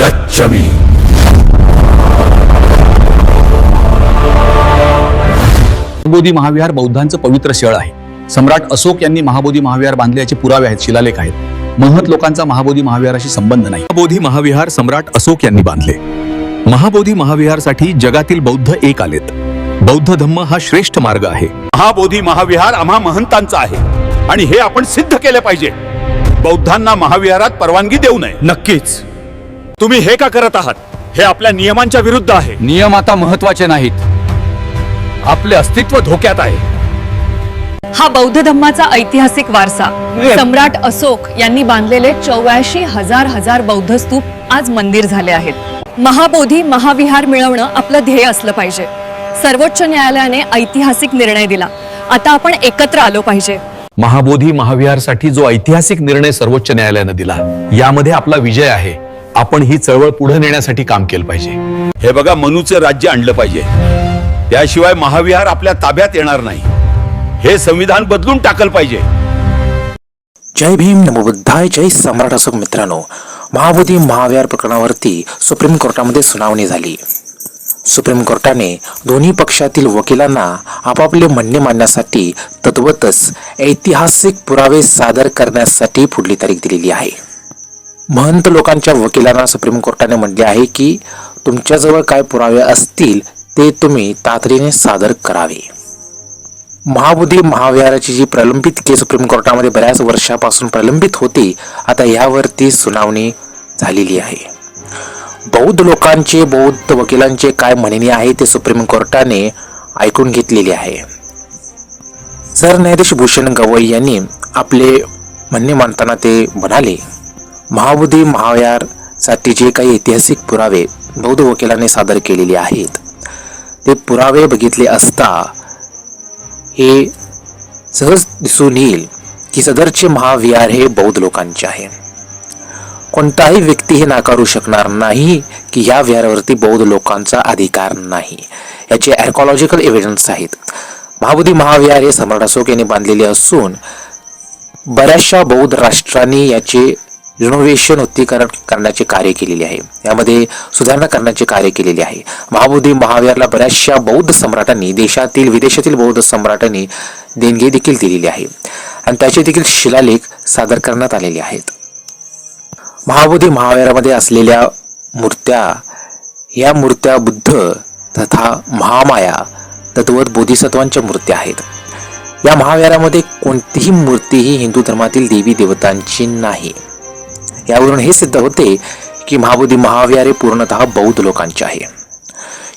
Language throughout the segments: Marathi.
गच्छमी। महाबोधी महाविहार बौद्धांचं पवित्र शळ आहे. सम्राट अशोक यांनी महाबोधी महाविहार बांधल्याचे पुरावे आहेत शिलालेख आहेत. महत लोकांचा महाबोधी महाविहाराशी संबंध नाही. महाबोधी महाविहार सम्राट अशोक यांनी बांधले. महाबोधी महाविहारसाठी जगातील बौद्ध एक आलेत. बौद्ध धम्म हा श्रेष्ठ मार्ग आहे. महाबोधी महाविहार आम्हा महंतांचा आहे. आणि हे आपण सिद्ध केले पाहिजे. बौद्धांना महाविहारात परवानगी देऊ नये. नक्कीच. तुम्ही हे का करत आहात? हे आपल्या नियमांच्या विरुद्ध आहे. नियम आता महत्त्वाचे नाहीत. आपले अस्तित्व धोक्यात आहे. हा बौद्ध धम्माचा ऐतिहासिक वारसा. सम्राट अशोक यांनी बांधलेले चौऱ्याऐंशी हजार हजार बौद्ध स्तूप आज मंदिर झाले आहेत. महाबोधी महाविहार मिळवणं आपलं ध्येय असलं पाहिजे. सर्वोच्च न्यायालयाने ऐतिहासिक निर्णय दिला. आता आपण एकत्र आलो पाहिजे. महाबोधी महाविहारसाठी जो ऐतिहासिक निर्णय सर्वोच्च न्यायालयानं दिला यामध्ये आपला विजय आहे. आपण ही चळवळ पुढे नेण्यासाठी काम केलं पाहिजे. हे बघा मनूचं राज्य आणलं पाहिजे. त्याशिवाय महाविहार आपल्या ताब्यात येणार नाही. हे संविधान बदलून टाकलं पाहिजे. जय भीम नमो बुद्धाय जय सम्राट असो मित्रांनो. महाबोधी महाविहार प्रकरणावरती सुप्रीम कोर्टामध्ये सुनावणी झाली. सुप्रीम कोर्टाने दोन्ही पक्षातील वकिलांना आपापले म्हणणे मांडण्यासाठी तद्वतच ऐतिहासिक पुरावे सादर करण्यासाठी पुढली तारीख दिलेली आहे. महंत लोकांच्या वकिलांना सुप्रीम कोर्टाने म्हटले आहे की तुमच्याजवळ काय पुरावे असतील ते तुम्ही तातडीने सादर करावे. महाबोधी महाविहाराची जी प्रलंबित केस सुप्रीम कोर्टामध्ये बऱ्याच वर्षापासून प्रलंबित होती आता यावरती सुनावणी झालेली आहे. बौद्ध लोकांचे बौद्ध वकिलांचे काय म्हणणे आहे ते सुप्रीम कोर्टाने ऐकून घेतलेले आहे. सरन्यायाधीश भूषण गवई यांनी आपले म्हणणे मांडताना ते म्हणाले महाबोधी महाविहारसाठी जे काही ऐतिहासिक पुरावे बौद्ध वकिलाने सादर केलेले आहेत ते पुरावे बघितले असता हे सहज दिसून येईल की सदरचे महाविहार हे बौद्ध लोकांचे आहे. कोणताही व्यक्ती हे नाकारू शकणार नाही की या विहारावरती बौद्ध लोकांचा अधिकार नाही. याचे आर्कॉलॉजिकल एव्हिडन्स आहेत. महाबोधी महाविहार हे सम्राट अशोक यांनी बांधलेले असून बऱ्याचशा बौद्ध राष्ट्रांनी याचे रिनोव्हेशन उत्तीकरण करण्याचे कार्य केलेले आहे. यामध्ये सुधारणा करण्याचे कार्य केलेले आहे. महाबोधी महाविहारला बऱ्याचशा बौद्ध सम्राटांनी देशातील विदेशातील बौद्ध सम्राटांनी देणगी देखील दिलेली आहे. आणि त्याचे देखील शिलालेख सादर करण्यात आलेले आहेत. महाबोधी महाविहारामध्ये असलेल्या मूर्त्या या मूर्त्या बुद्ध तथा महामाया तत्वत बोधिसत्वांच्या मूर्त्या आहेत. या महाविहारामध्ये कोणतीही मूर्ती ही हिंदू धर्मातील देवी देवतांची नाही. यावरून हे सिद्ध होते की महाबोधी महाविहार हे पूर्णतः बौद्ध लोकांचे आहे.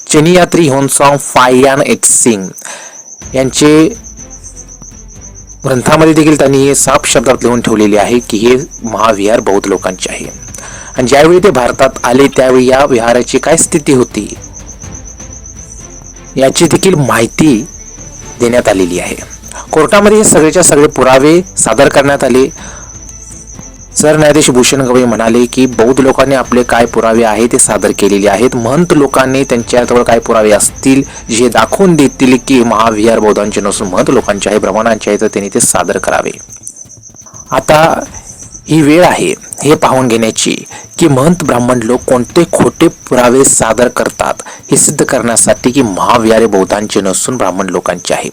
चनियात्री होनसॉंग फायान एच सिंग यांचे ग्रंथामध्ये देखील त्यांनी हे साफ शब्दात लिहून ठेवलेले आहे की हे महाविहार बौद्ध लोकांचे आहे. आणि ज्यावेळी ते भारतात आले त्यावेळी या विहाराची काय स्थिती होती याची देखील माहिती देण्यात आलेली आहे. कोर्टामध्ये हे सगळेच्या सगळे पुरावे सादर करण्यात आले. सरन्यायाधीश भूषण गवई म्हणाले की बौद्ध लोकांनी आपले काय पुरावे आहे ते सादर केलेले आहेत. महंत लोकांनी त्यांच्याजवळ काय पुरावे असतील जे दाखवून देतील की महाविहार बौद्धांचे नसून महंत लोकांचे आहे ब्राह्मणांचे आहे तर त्यांनी ते सादर करावे. आता ही वेळ आहे हे पाहून घेण्याची की महंत ब्राह्मण लोक कोणते खोटे पुरावे सादर करतात हे सिद्ध करण्यासाठी की महाविहार बौद्धांचे नसून ब्राह्मण लोकांचे आहे.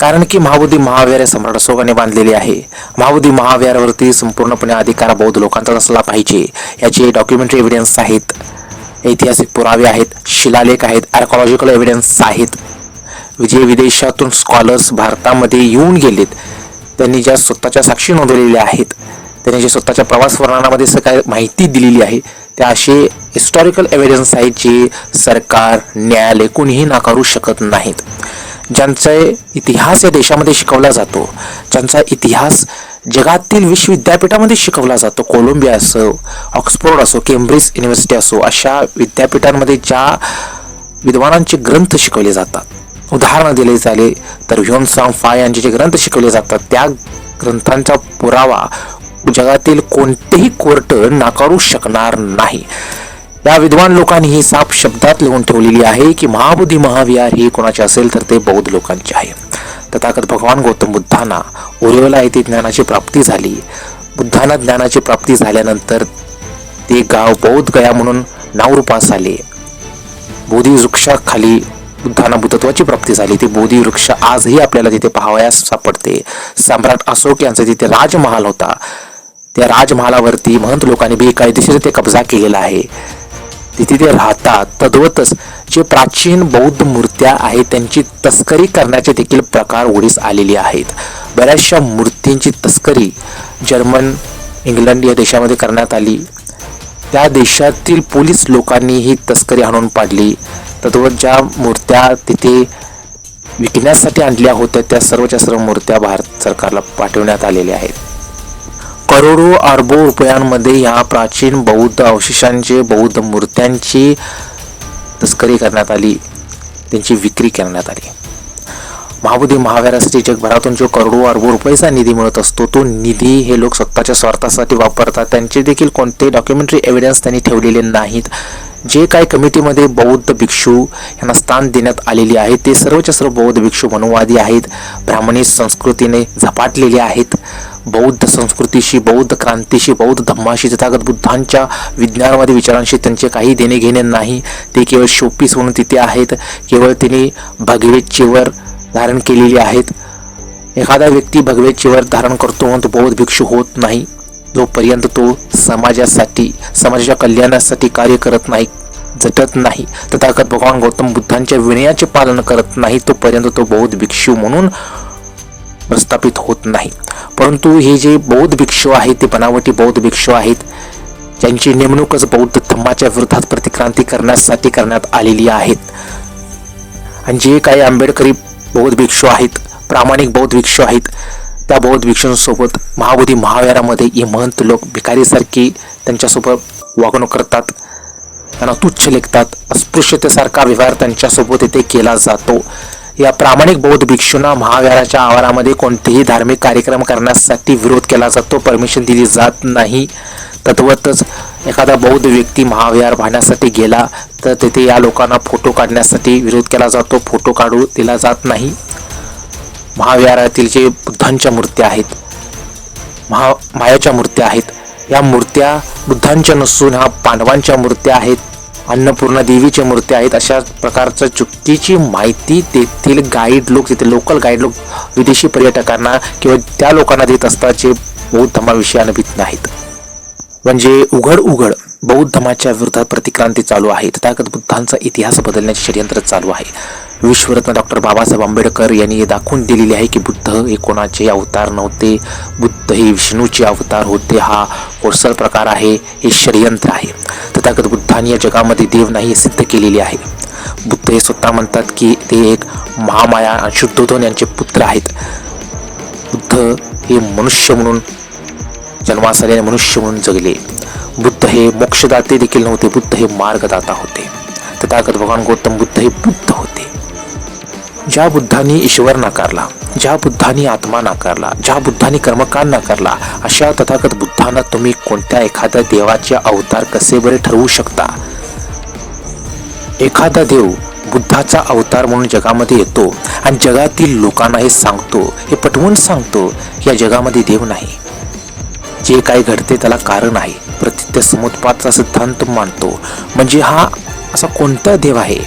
कारण की महाबोधी महाविहार हे सम्राट अशोकाने बांधलेले आहे. महाबोधी महाविहारावरती संपूर्णपणे अधिकार बौद्ध लोकांचाच असला पाहिजे. याचे डॉक्युमेंटरी एव्हिडन्स आहेत. ऐतिहासिक पुरावे आहेत. शिलालेख आहेत. आर्कॉलॉजिकल एव्हिडन्स आहेत. जे विदेशातून स्कॉलर्स भारतामध्ये येऊन गेलेत. त्यांनी ज्या स्वतःच्या साक्षी नोंदवलेल्या आहेत त्यांनी जे स्वतःच्या प्रवास वर्णनामध्ये काय माहिती दिलेली आहे त्या असे हिस्टॉरिकल एव्हिडन्स आहेत जे सरकार न्यायालय कोणीही नाकारू शकत नाहीत. ज्यांचा इतिहास या देशामध्ये शिकवला जातो ज्यांचा इतिहास जगातील विश्वविद्यापीठामध्ये शिकवला जातो कोलंबिया असो ऑक्सफोर्ड असो केम्ब्रिज युनिव्हर्सिटी असो अशा विद्यापीठांमध्ये ज्या विद्वानांचे ग्रंथ शिकवले जातात उदाहरणं दिले झाले तर ह्योन सांग फाय यांचे जे ग्रंथ शिकवले जातात त्या ग्रंथांचा पुरावा जगातील कोणतेही कोर्ट नाकारू शकणार नाही. या विद्वान लोकांनी ही साफ शब्दात लिहून ठेवलेली आहे की महाबुद्धी महाविहार ही कोणाचे असेल तर ते बौद्ध लोकांचे आहे. तथागत भगवान गौतम बुद्धांना उर्वला येथे ज्ञानाची प्राप्ती झाली. बुद्धांना ज्ञानाची प्राप्ती झाल्यानंतर ते गाव बौद्ध गया म्हणून नावरूपास आले बोधी वृक्षाखाली बुद्धांना बुद्धत्वाची प्राप्ती झाली. ते बोधी वृक्ष आजही आपल्याला तिथे पाहावयास सापडते. सम्राट अशोक यांचा तिथे राजमहाल होता. त्या राजमहालावरती महंत लोकांनी बेकायदेशीर ते कब्जा केलेला आहे. तिथे ते राहतात. तद्वतच जे प्राचीन बौद्ध मूर्त्या आहेत त्यांची तस्करी करण्याचे देखील प्रकार उडीस आलेले आहेत. बऱ्याचशा मूर्तींची तस्करी जर्मन इंग्लंड या देशामध्ये करण्यात आली. त्या देशातील पोलीस लोकांनी ही तस्करी हाणून पाडली. तद्वत ज्या मूर्त्या तिथे विकण्यासाठी आणल्या होत्या त्या सर्वच्या सर्व मूर्त्या भारत सरकारला पाठवण्यात आलेल्या आहेत. करोडो अरबो रुपयांमध्ये या प्राचीन बौद्ध अवशेषांचे बौद्ध मूर्त्यांची तस्करी करण्यात आली. त्यांची विक्री करण्यात आली. महाबोधी महावीरासाठी जगभरातून जो करोडो अरबो रुपयाचा निधी मिळत असतो तो निधी हे लोक स्वतःच्या स्वार्थासाठी वापरतात. त्यांचे देखील कोणते डॉक्युमेंटरी एव्हिडन्स त्यांनी ठेवलेले नाहीत. जे काही कमिटीमध्ये बौद्ध भिक्षू यांना स्थान देण्यात आलेले आहे ते सर्वच्या सर्व बौद्ध भिक्षू मनुवादी आहेत. ब्राह्मणी संस्कृतीने झपाटलेले आहेत. बौद्ध संस्कृतीशी बौद्ध क्रांतीशी बौद्ध धम्माशी तथागत बुद्धांच्या विज्ञानवादी विचारांशी त्यांचे काही देणे घेणे नाही. ते केवळ शोपीस म्हणून तिथे आहेत. केवळ त्यांनी भगवे चिवर धारण केलेली आहेत. एखादा व्यक्ती भगवे चिवर धारण करतो म्हणून तो बौद्ध भिक्षू होत नाही. जोपर्यंत तो समाजासाठी समाजाच्या कल्याणासाठी कार्य करत नाही झटत नाही तथागत भगवान गौतम बुद्धांच्या विनयाचे पालन करत नाही तोपर्यंत तो बौद्ध भिक्षू म्हणून प्रस्थापित होत नाही. परंतु हे जे बौद्ध भिक्षू आहेत ते बनावटी बौद्ध भिक्षू आहेत ज्यांची नेमणूकच बौद्ध धम्माच्या विरोधात प्रतिक्रांती करण्यासाठी करण्यात आलेली आहेत. आणि जे काही आंबेडकरी बौद्ध भिक्षू आहेत प्रामाणिक बौद्ध भिक्षू आहेत त्या बौद्ध भिक्षूंसोबत महाबोधी महावीरामध्ये हे महंत लोक भिकारीसारखी त्यांच्यासोबत वागणूक करतात. त्यांना तुच्छ लेखतात. अस्पृश्यतेसारखा व्यवहार त्यांच्यासोबत येथे केला जातो. या प्रामाणिक बौद्ध भिक्षूंना महाविहाराच्या आवारामध्ये कोणतेही धार्मिक कार्यक्रम करण्यासाठी विरोध केला जातो परमिशन दिली जात नाही. तद्वतच एखादा बौद्ध व्यक्ती महाविहार पाहण्यासाठी गेला तर तिथे या लोकांना फोटो काढण्यासाठी विरोध केला जातो फोटो काढू दिला जात नाही. महाविहारातील जे बुद्धांच्या मूर्त्या आहेत महा मायाच्या मूर्त्या आहेत या मूर्त्या बुद्धांच्या नसून ह्या पांडवांच्या मूर्त्या आहेत. अन्नपूर्णा देवीच्या मूर्त्या आहेत. अशा प्रकारचं चुकीची माहिती तेथील गाईड लोक तिथे लोकल गाईड लोक विदेशी पर्यटकांना किंवा त्या लोकांना देत असतात जे बौद्ध धर्माविषयी अनभित नाहीत. म्हणजे उघड उघड बौद्ध धर्माच्या विरोधात प्रतिक्रांती चालू आहे. तथागत बुद्धांचा इतिहास बदलण्याचे षडयंत्र चालू आहे. विश्वरत्न डॉक्टर बाबासाहेब आंबेडकर यांनी दाखवून दिलेले आहे की बुद्ध हे कोणाचे अवतार नव्हते. बुद्ध हे विष्णूचे अवतार होते. हा कोळसळ प्रकार आहे. हे षडयंत्र आहे. तथागत बुद्धाने या जगामध्ये देव नाही हे सिद्ध केलेले आहे. बुद्ध हे स्वतः म्हणतात की ते एक महामाया आणि शुद्धोधन यांचे पुत्र आहेत. बुद्ध हे मनुष्य म्हणून जन्मास आलेले मनुष्य म्हणून जगले. बुद्ध हे मोक्षदाते देखील नव्हते. बुद्ध हे मार्गदाता होते. तथागत भगवान गौतम बुद्ध हे बुद्ध होते. ज्या बुद्धांनी ईश्वर नाकारला ज्या बुद्धांनी आत्मा नाकारला ज्या बुद्धांनी कर्मकांड नाकारला अशा तथागत बुद्धांना तुम्ही कोणत्या एखाद्या देवाचे अवतार कसे बरे ठरवू शकता? एखादा देव बुद्धाचा अवतार म्हणून जगामध्ये येतो आणि जगातील लोकांना हे सांगतो हे पटवून सांगतो या जगामध्ये देव नाही. जे काही घडते त्याला कारण आहे. प्रतित्य समुत्पादचा सिद्धांत मानतो. म्हणजे हा असा कोणता देव आहे?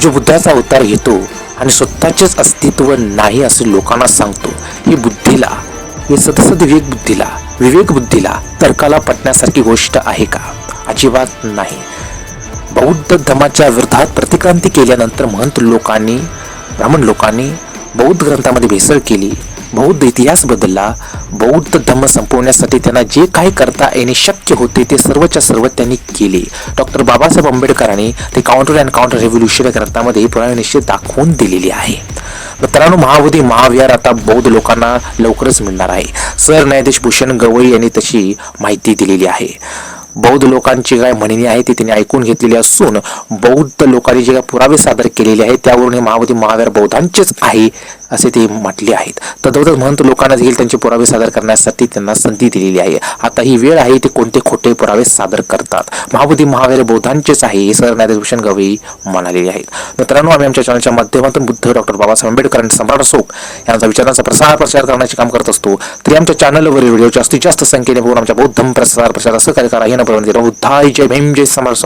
जो बुद्धाचा अवतार घेतो आणि स्वतःचेच अस्तित्व नाही असे लोकांना सांगतो ही बुद्धीला हे सदसद विवेक बुद्धीला विवेक बुद्धीला तर्काला पटण्यासारखी गोष्ट आहे का? अजिबात नाही. बौद्ध धर्माच्या विरोधात प्रतिक्रांती केल्यानंतर महंत लोकांनी ब्राह्मण लोकांनी बौद्ध ग्रंथामध्ये भेसळ केली बौद्ध इतिहास बदलला. बौद्ध धर्म संपवण्यासाठी त्यांना जे काही करता येणे शक्य होते ते सर्वच्या सर्व त्यांनी केले. डॉक्टर बाबासाहेब आंबेडकरांनी ते काउंटर अँड काउंटर रेव्होल्युशनरी ग्रंथामध्ये पुरावे निश्चित दाखवून दिलेली आहे. मित्रांनो महाबोधी महाविहार आता बौद्ध लोकांना लवकरच मिळणार आहे. सरन्यायाधीश भूषण गवई यांनी तशी माहिती दिलेली आहे. बौद्ध लोकांची काय म्हणणी आहे ती त्यांनी ऐकून घेतलेली असून बौद्ध लोकांनी जे काही पुरावे सादर केलेले आहेत त्यावरून हे महाबोधी महावीर बौद्धांचेच आहे. असे ते म्हटले आहेत. तद्वतच महंत लोकांना देखील त्यांचे पुरावे सादर करण्यासाठी त्यांना संधी दिलेली आहे. आता ही वेळ आहे ते कोणते खोटे पुरावे सादर करतात? महाबोधी महावीर बौद्धांचेच आहे हे सर न्यायाधीश भूषण गवई म्हणालेले आहेत. मित्रांनो आम्ही आमच्या चॅनलच्या माध्यमातून बुद्ध डॉक्टर बाबासाहेब आंबेडकर आणि सम्राट अशोक यांचा विचारांचा प्रसार प्रचार करण्याचे काम करत असतो. तरी आमच्या चॅनलवरील व्हिडिओ जास्तीत जास्त संख्येने बघून आमच्या बौद्ध प्रसार प्रचार सहकार्य करा. हे न बुद्धाय जय भीम जय सम्राट